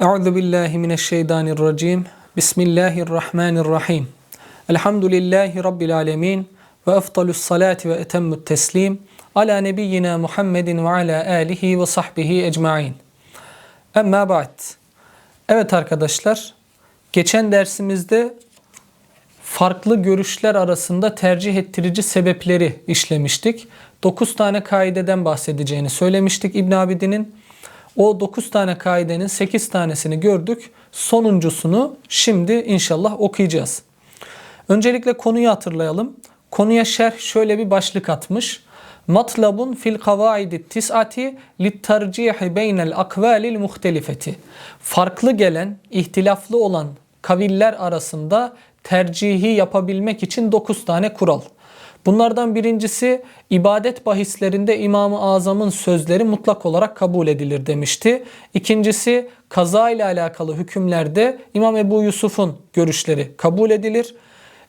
Euzu billahi mineşşeytanirracim. Bismillahirrahmanirrahim. Elhamdülillahi rabbil alamin ve efdalus salati ve etemmut teslim ala nebiyyina Muhammedin ve ala alihi ve sahbihi ecmaîn. Emma ba'd. Evet arkadaşlar, geçen dersimizde farklı görüşler arasında tercih ettirici sebepleri işlemiştik. 9 tane kaideden bahsedeceğini söylemiştik İbn Abidin'in. O 9 tane kaidenin 8 tanesini gördük. Sonuncusunu şimdi inşallah okuyacağız. Öncelikle konuyu hatırlayalım. Konuya şerh şöyle bir başlık atmış. Matlabun fil kavaidi tis'ati lit tercihi beynel akvalil muhtelifeti. Farklı gelen, ihtilaflı olan kaviller arasında tercihi yapabilmek için 9 tane kural. Bunlardan birincisi ibadet bahislerinde İmam-ı Azam'ın sözleri mutlak olarak kabul edilir demişti. İkincisi kaza ile alakalı hükümlerde İmam Ebu Yusuf'un görüşleri kabul edilir.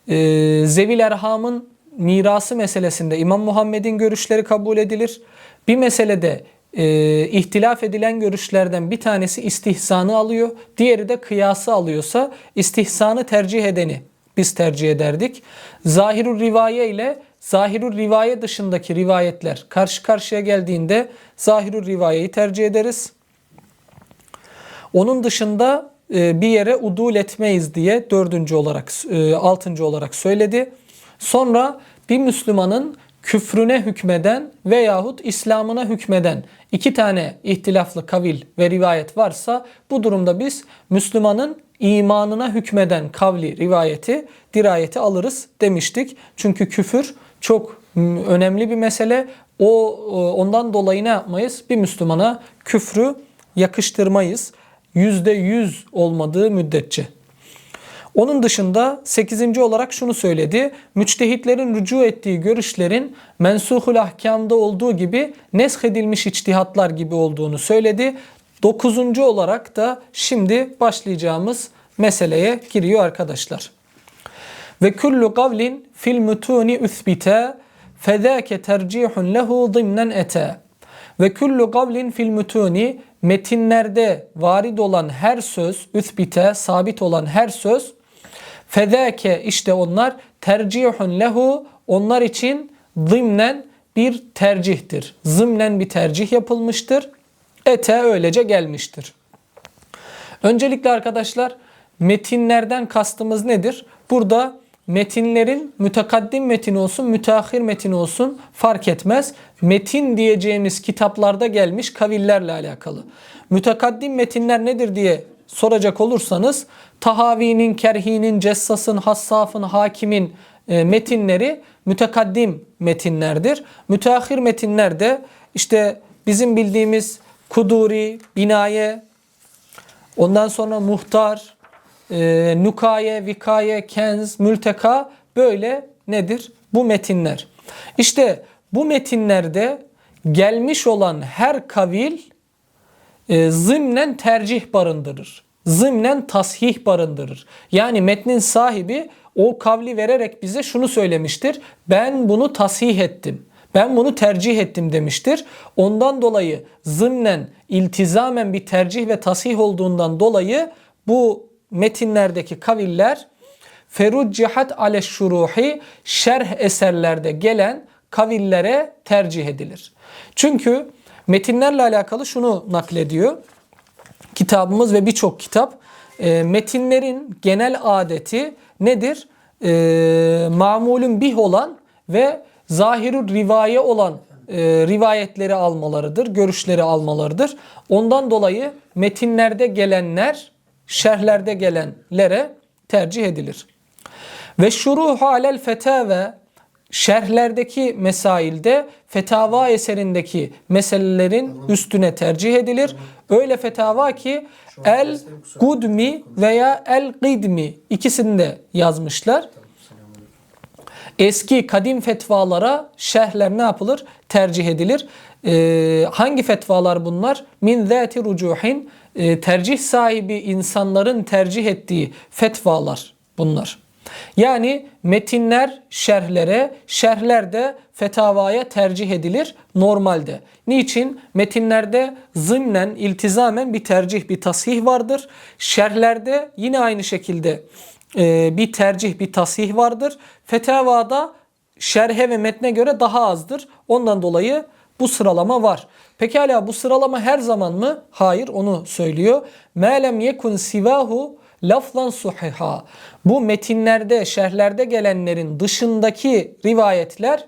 Ee, Zevil Erham'ın mirası meselesinde İmam Muhammed'in görüşleri kabul edilir. Bir meselede e, ihtilaf edilen görüşlerden bir tanesi istihsanı alıyor. Diğeri de kıyası alıyorsa istihsanı tercih edeni biz tercih ederdik. Zahirul rivaye ile zahirul rivaye dışındaki rivayetler karşı karşıya geldiğinde zahirul rivayeyi tercih ederiz. Onun dışında e, bir yere udul etmeyiz diye dördüncü olarak, e, altıncı olarak söyledi. Sonra bir Müslümanın küfrüne hükmeden veyahut İslam'ına hükmeden iki tane ihtilaflı kavil ve rivayet varsa bu durumda biz Müslümanın imanına hükmeden kavli rivayeti, dirayeti alırız demiştik. Çünkü küfür çok önemli bir mesele. O ondan dolayı ne yapmayız? Bir Müslümana küfrü yakıştırmayız. Yüzde yüz olmadığı müddetçe. Onun dışında 8. olarak şunu söyledi. Müçtehitlerin rücu ettiği görüşlerin mensuhul ahkamda olduğu gibi nesh edilmiş içtihatlar gibi olduğunu söyledi. 9. olarak da şimdi başlayacağımız meseleye giriyor arkadaşlar. Ve kullu kavlin fil mutuni üthbite fezâke tercihun lehu zimnen ete. Ve kullu kavlin fil mutuni metinlerde varid olan her söz, üthbite, sabit olan her söz Fedake işte onlar tercihun lehu onlar için zımnen bir tercihtir. Zımnen bir tercih yapılmıştır. Ete öylece gelmiştir. Öncelikle arkadaşlar metinlerden kastımız nedir? Burada metinlerin mütekaddim metin olsun, müteahhir metin olsun fark etmez. Metin diyeceğimiz kitaplarda gelmiş kavillerle alakalı. Mütekaddim metinler nedir diye soracak olursanız Tahavi'nin, Kerhi'nin, Cessas'ın, Hassaf'ın, Hakim'in e, metinleri mütekaddim metinlerdir. Müteahhir metinler de işte bizim bildiğimiz Kuduri, Binaye, ondan sonra Muhtar, e, Nukaye, Vikaye, Kenz, Mülteka böyle nedir? Bu metinler. İşte bu metinlerde gelmiş olan her kavil e, zımnen tercih barındırır. Zımnen tasih barındırır. Yani metnin sahibi o kavli vererek bize şunu söylemiştir. Ben bunu tasih ettim. Ben bunu tercih ettim demiştir. Ondan dolayı zımnen, iltizamen bir tercih ve tasih olduğundan dolayı bu metinlerdeki kaviller feruccihat ale şuruhi şerh eserlerde gelen kavillere tercih edilir. Çünkü Metinlerle alakalı şunu naklediyor. Kitabımız ve birçok kitap e, metinlerin genel adeti nedir? E, mamulün bih olan ve zahirü rivaye olan e, rivayetleri almalarıdır, görüşleri almalarıdır. Ondan dolayı metinlerde gelenler şerhlerde gelenlere tercih edilir. Ve şuruhu alel fetave şerhlerdeki mesailde fetava eserindeki meselelerin üstüne tercih edilir. Öyle fetava ki el gudmi veya el gidmi ikisini de yazmışlar. Eski kadim fetvalara şerhler ne yapılır? Tercih edilir. Ee, hangi fetvalar bunlar? Min zati rucuhin e, tercih sahibi insanların tercih ettiği fetvalar bunlar. Yani metinler şerhlere, şerhler de fetavaya tercih edilir normalde. Niçin? Metinlerde zımnen, iltizamen bir tercih, bir tasih vardır. Şerhlerde yine aynı şekilde e, bir tercih, bir tasih vardır. Fetavada şerhe ve metne göre daha azdır. Ondan dolayı bu sıralama var. Pekala bu sıralama her zaman mı? Hayır onu söylüyor. Melem yekun sivahu lafzan suhiha. Bu metinlerde, şerhlerde gelenlerin dışındaki rivayetler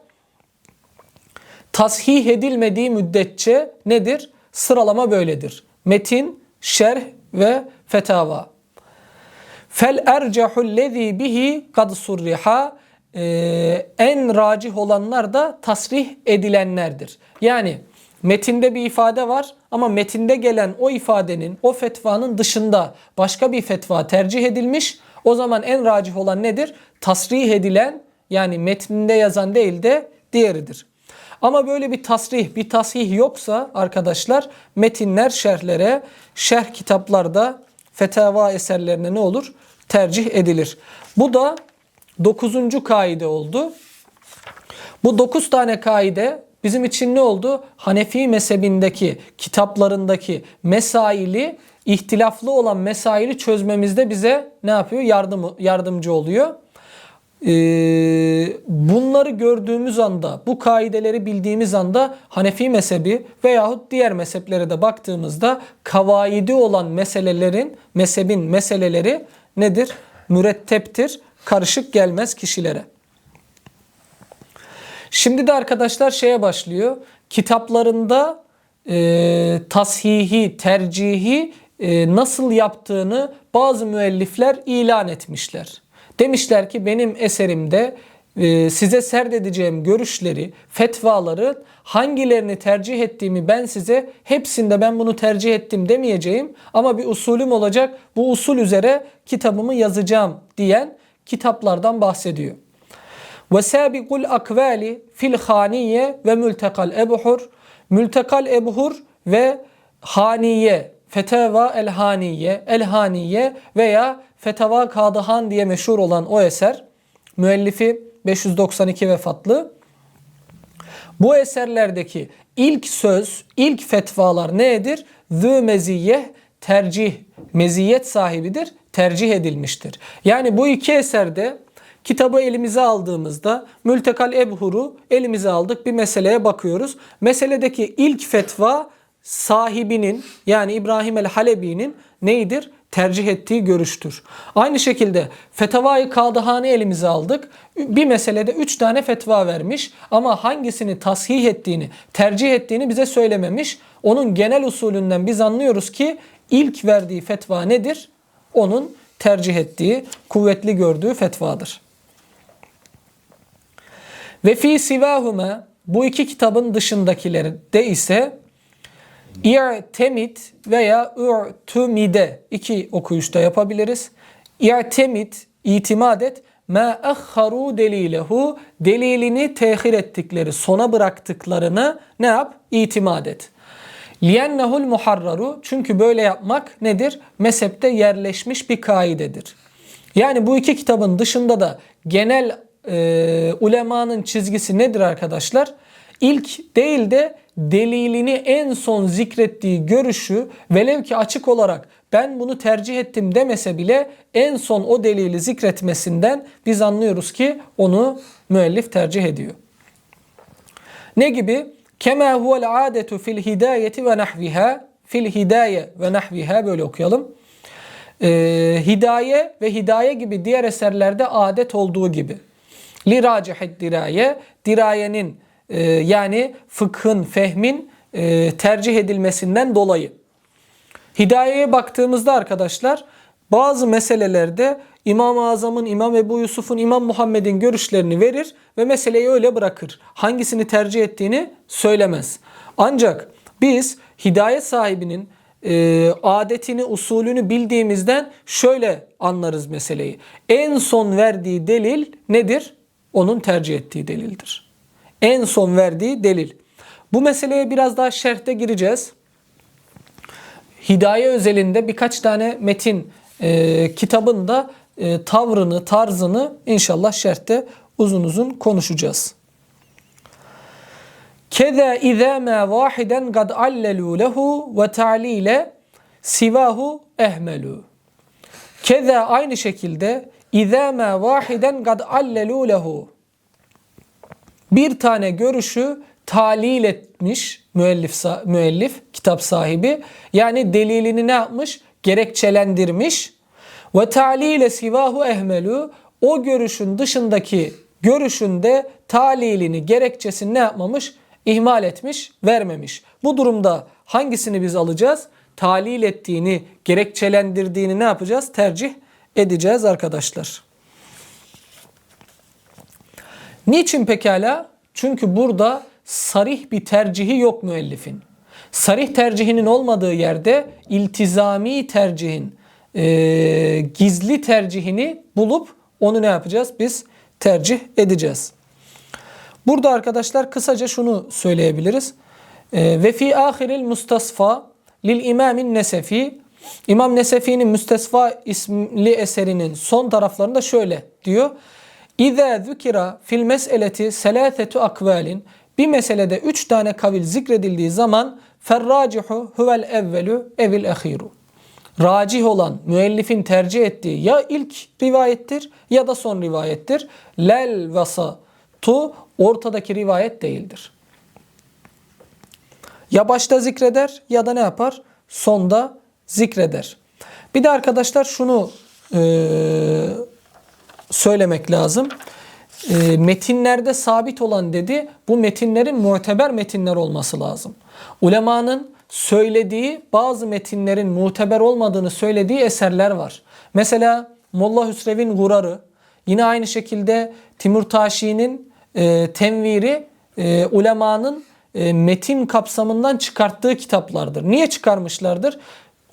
tasih edilmediği müddetçe nedir? Sıralama böyledir. Metin, şerh ve fetava. Fel ercehul lezi bihi kad surriha ee, en racih olanlar da tasrih edilenlerdir. Yani metinde bir ifade var ama metinde gelen o ifadenin, o fetvanın dışında başka bir fetva tercih edilmiş. O zaman en racih olan nedir? Tasrih edilen yani metninde yazan değil de diğeridir. Ama böyle bir tasrih, bir tasih yoksa arkadaşlar metinler şerhlere, şerh kitaplarda fetava eserlerine ne olur? Tercih edilir. Bu da dokuzuncu kaide oldu. Bu dokuz tane kaide bizim için ne oldu? Hanefi mezhebindeki kitaplarındaki mesaili, ihtilaflı olan mesaili çözmemizde bize ne yapıyor? Yardım, yardımcı oluyor. Ee, bunları gördüğümüz anda, bu kaideleri bildiğimiz anda Hanefi mezhebi veyahut diğer mezheplere de baktığımızda kavaidi olan meselelerin, mezhebin meseleleri nedir? Müretteptir, karışık gelmez kişilere. Şimdi de arkadaşlar şeye başlıyor. Kitaplarında e, tashihi, tercihi e, nasıl yaptığını bazı müellifler ilan etmişler. Demişler ki benim eserimde e, size serdedeceğim görüşleri, fetvaları hangilerini tercih ettiğimi ben size hepsinde ben bunu tercih ettim demeyeceğim ama bir usulüm olacak. Bu usul üzere kitabımı yazacağım diyen kitaplardan bahsediyor. Ve sabiqul akvali fil haniye ve mültekal ebhur. Mültekal ebhur ve haniye, feteva el haniye, el haniye veya feteva kadıhan diye meşhur olan o eser. Müellifi 592 vefatlı. Bu eserlerdeki ilk söz, ilk fetvalar nedir? Zü meziyeh tercih, meziyet sahibidir, tercih edilmiştir. Yani bu iki eserde kitabı elimize aldığımızda Mültekal Ebhur'u elimize aldık bir meseleye bakıyoruz. Meseledeki ilk fetva sahibinin yani İbrahim el-Halebi'nin neydir? tercih ettiği görüştür. Aynı şekilde Fetavai Kadıhane elimize aldık. Bir meselede 3 tane fetva vermiş ama hangisini tasih ettiğini, tercih ettiğini bize söylememiş. Onun genel usulünden biz anlıyoruz ki ilk verdiği fetva nedir? Onun tercih ettiği, kuvvetli gördüğü fetvadır. Ve fi sivahume bu iki kitabın dışındakilerde ise İ'temit veya ü'tümide iki okuyuşta yapabiliriz. İ'temit, itimat et. Ma ahharu delilehu delilini tehir ettikleri, sona bıraktıklarını ne yap? İtimat et. Liyennehul muharraru çünkü böyle yapmak nedir? Mezhepte yerleşmiş bir kaidedir. Yani bu iki kitabın dışında da genel e, ulemanın çizgisi nedir arkadaşlar? İlk değil de delilini en son zikrettiği görüşü velev ki açık olarak ben bunu tercih ettim demese bile en son o delili zikretmesinden biz anlıyoruz ki onu müellif tercih ediyor. Ne gibi? Kema huvel adetu fil hidayeti ve nahviha fil hidaye ve nahviha böyle okuyalım. Ee, hidaye ve hidaye gibi diğer eserlerde adet olduğu gibi. Li racihid diraye dirayenin e, yani fıkhın, fehmin e, tercih edilmesinden dolayı. Hidayeye baktığımızda arkadaşlar bazı meselelerde İmam-ı Azam'ın, İmam Ebu Yusuf'un, İmam Muhammed'in görüşlerini verir ve meseleyi öyle bırakır. Hangisini tercih ettiğini söylemez. Ancak biz hidayet sahibinin e, adetini, usulünü bildiğimizden şöyle anlarız meseleyi. En son verdiği delil nedir? Onun tercih ettiği delildir. En son verdiği delil. Bu meseleye biraz daha şerhte gireceğiz. Hidaye özelinde birkaç tane metin e, kitabında e, tavrını, tarzını inşallah şerhte uzun uzun konuşacağız. Keza izâ mâ vâhiden gad allelû lehu ve ta'lile sivahu ehmelû. Keza aynı şekilde izâ mâ vâhiden gad allelû lehu. Bir tane görüşü talil etmiş müellif, müellif kitap sahibi. Yani delilini ne yapmış? Gerekçelendirmiş. Ve ta'lile sivahu ehmelû. O görüşün dışındaki görüşünde talilini, gerekçesini ne yapmamış? ihmal etmiş, vermemiş. Bu durumda hangisini biz alacağız? Talil ettiğini, gerekçelendirdiğini ne yapacağız? Tercih edeceğiz arkadaşlar. Niçin pekala? Çünkü burada sarih bir tercihi yok müellifin. Sarih tercihinin olmadığı yerde iltizami tercihin, e, gizli tercihini bulup onu ne yapacağız? Biz tercih edeceğiz. Burada arkadaşlar kısaca şunu söyleyebiliriz. Ee, ve fi ahiril mustasfa lil imamin nesefi İmam Nesefi'nin Müstesfa isimli eserinin son taraflarında şöyle diyor. İza zükira fil meseleti selasetu akvalin bir meselede üç tane kavil zikredildiği zaman ferracihu huvel evvelu evil ahiru. Racih olan müellifin tercih ettiği ya ilk rivayettir ya da son rivayettir. Lel vasatu ortadaki rivayet değildir. Ya başta zikreder ya da ne yapar? Sonda zikreder. Bir de arkadaşlar şunu e, söylemek lazım. E, metinlerde sabit olan dedi bu metinlerin muteber metinler olması lazım. Ulemanın söylediği bazı metinlerin muteber olmadığını söylediği eserler var. Mesela Molla Hüsrev'in Gurarı, yine aynı şekilde Timur Taşi'nin e, tenviri e, ulemanın e, metin kapsamından çıkarttığı kitaplardır. Niye çıkarmışlardır?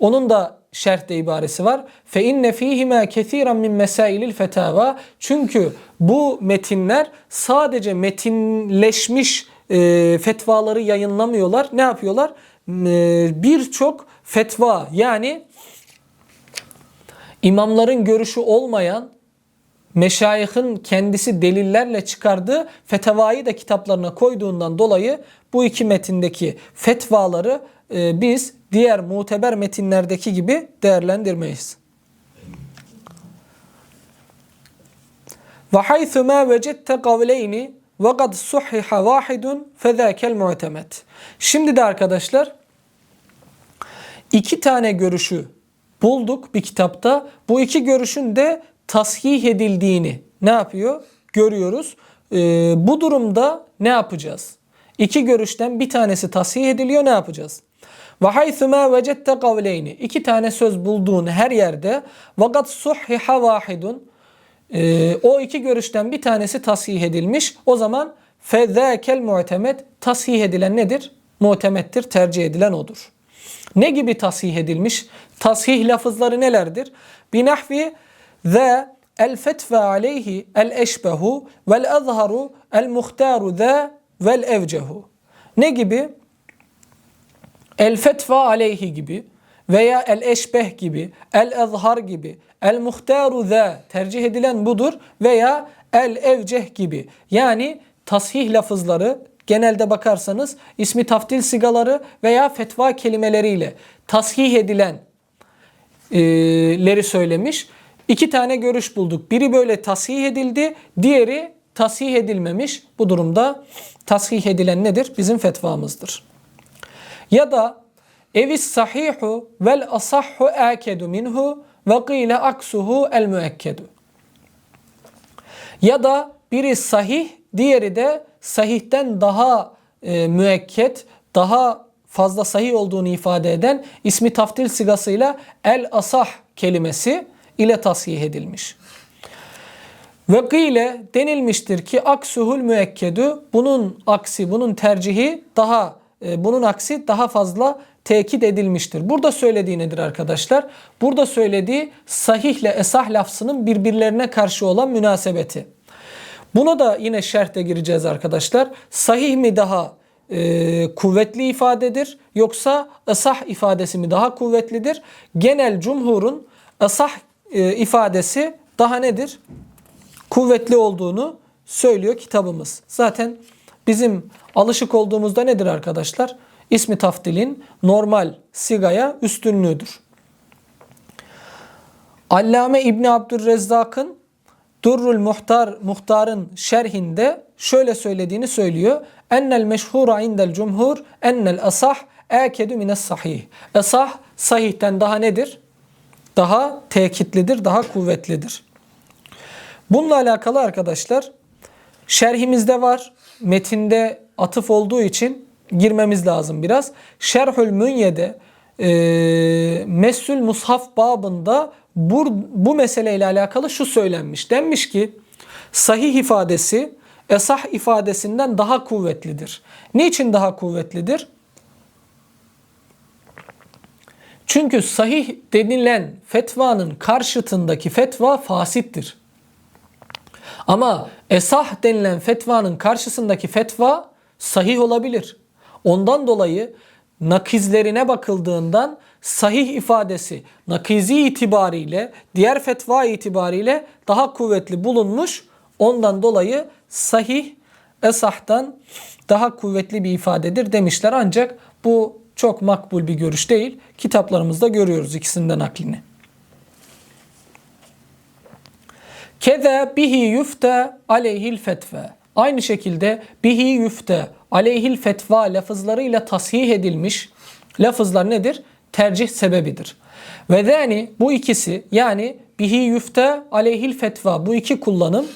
Onun da şerhte ibaresi var. Fe inne fihima kesiran min mesailil fetava. Çünkü bu metinler sadece metinleşmiş e, fetvaları yayınlamıyorlar. Ne yapıyorlar? E, Birçok fetva yani imamların görüşü olmayan meşayihin kendisi delillerle çıkardığı fetvayı da kitaplarına koyduğundan dolayı bu iki metindeki fetvaları e, biz diğer muteber metinlerdeki gibi değerlendirmeyiz. Ve haythu ma vecette kavleyni ve kad suhiha vahidun fezâkel mu'temet. Şimdi de arkadaşlar iki tane görüşü bulduk bir kitapta. Bu iki görüşün de tasih edildiğini ne yapıyor? Görüyoruz. Ee, bu durumda ne yapacağız? İki görüşten bir tanesi tasih ediliyor ne yapacağız? Ve haythu ma vecette kavleyni. İki tane söz bulduğun her yerde vakat suhhiha vahidun. O iki görüşten bir tanesi tasih edilmiş. O zaman fezâkel mu'temet tasih edilen nedir? Mu'temettir, tercih edilen odur. Ne gibi tasih edilmiş? Tasih lafızları nelerdir? Binahvi ve el fetve aleyhi el eşbehu vel azharu el muhtaru za vel evcehu. Ne gibi? El fetva aleyhi gibi veya el eşbeh gibi, el azhar gibi, el muhtaru za tercih edilen budur veya el evceh gibi. Yani tasih lafızları genelde bakarsanız ismi taftil sigaları veya fetva kelimeleriyle tasih edilenleri söylemiş. İki tane görüş bulduk. Biri böyle tasih edildi, diğeri tasih edilmemiş. Bu durumda tasih edilen nedir? Bizim fetvamızdır. Ya da evis sahihu vel asahhu akedu minhu ve qile aksuhu el müekkedu. Ya da biri sahih, diğeri de sahihten daha e, müekket, daha fazla sahih olduğunu ifade eden ismi taftil sigasıyla el asah kelimesi ile tasih edilmiş. Ve gıyle denilmiştir ki aksuhul müekkedu bunun aksi bunun tercihi daha bunun aksi daha fazla tekit edilmiştir. Burada söylediği nedir arkadaşlar? Burada söylediği sahihle esah lafzının birbirlerine karşı olan münasebeti. Buna da yine şerhte gireceğiz arkadaşlar. Sahih mi daha e, kuvvetli ifadedir yoksa esah ifadesi mi daha kuvvetlidir? Genel cumhurun esah e, ifadesi daha nedir? Kuvvetli olduğunu söylüyor kitabımız. Zaten bizim alışık olduğumuzda nedir arkadaşlar? İsmi taftilin normal sigaya üstünlüğüdür. Allame İbni Abdülrezzak'ın Durrul Muhtar Muhtar'ın şerhinde şöyle söylediğini söylüyor. Ennel meşhura indel cumhur ennel asah ekedu mines sahih. Asah sahihten daha nedir? Daha tekitlidir, daha kuvvetlidir. Bununla alakalı arkadaşlar şerhimizde var. Metinde atıf olduğu için girmemiz lazım biraz. Şerhül Münye'de e, Mesül Mushaf babında bu, bu meseleyle alakalı şu söylenmiş. Denmiş ki sahih ifadesi esah ifadesinden daha kuvvetlidir. Niçin daha kuvvetlidir? Çünkü sahih denilen fetvanın karşıtındaki fetva fasittir. Ama esah denilen fetvanın karşısındaki fetva sahih olabilir. Ondan dolayı nakizlerine bakıldığından sahih ifadesi nakizi itibariyle diğer fetva itibariyle daha kuvvetli bulunmuş. Ondan dolayı sahih esahtan daha kuvvetli bir ifadedir demişler. Ancak bu çok makbul bir görüş değil. Kitaplarımızda görüyoruz ikisinden naklini. Keze bihi yufte aleyhil fetve. Aynı şekilde bihi yufte aleyhil fetva lafızlarıyla tasih edilmiş lafızlar nedir? Tercih sebebidir. Ve yani bu ikisi yani bihi yufte aleyhil fetva bu iki kullanım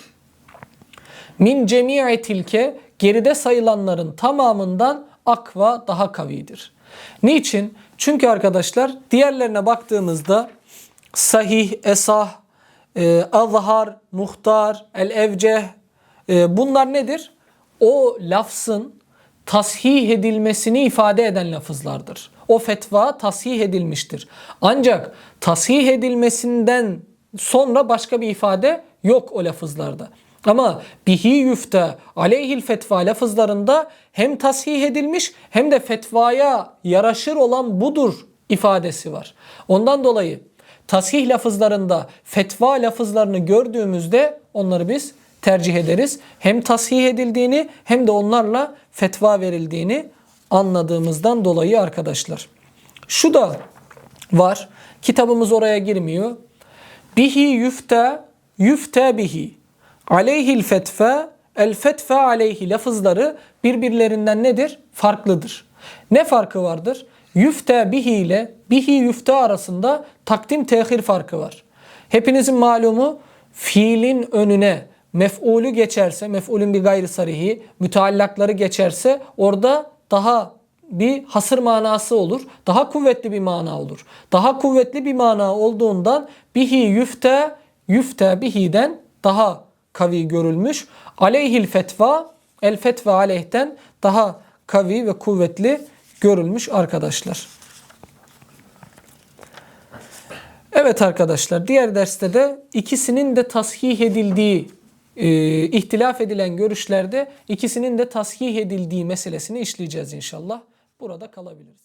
min cemi'i tilke geride sayılanların tamamından akva daha kavidir. Niçin? Çünkü arkadaşlar diğerlerine baktığımızda sahih, esah, e, azhar, muhtar, el evceh e, bunlar nedir? O lafzın tasih edilmesini ifade eden lafızlardır. O fetva tasih edilmiştir. Ancak tasih edilmesinden sonra başka bir ifade yok o lafızlarda. Ama bihi yüfte aleyhil fetva lafızlarında hem tasih edilmiş hem de fetvaya yaraşır olan budur ifadesi var. Ondan dolayı tasih lafızlarında fetva lafızlarını gördüğümüzde onları biz tercih ederiz. Hem tasih edildiğini hem de onlarla fetva verildiğini anladığımızdan dolayı arkadaşlar. Şu da var. Kitabımız oraya girmiyor. Bihi yüfte yüfte bihi. Aleyhil fetfe el fetfe aleyhi lafızları birbirlerinden nedir? Farklıdır. Ne farkı vardır? Yüfte bihi ile bihi yüfte arasında takdim tehir farkı var. Hepinizin malumu fiilin önüne mef'ulü geçerse, mef'ulün bir gayri sarihi, müteallakları geçerse orada daha bir hasır manası olur. Daha kuvvetli bir mana olur. Daha kuvvetli bir mana olduğundan bihi yüfte, yüfte bihiden daha kavi görülmüş. Aleyhil fetva, el fetva aleyhten daha kavi ve kuvvetli görülmüş arkadaşlar. Evet arkadaşlar diğer derste de ikisinin de tasih edildiği, e, ihtilaf edilen görüşlerde ikisinin de tasih edildiği meselesini işleyeceğiz inşallah. Burada kalabiliriz.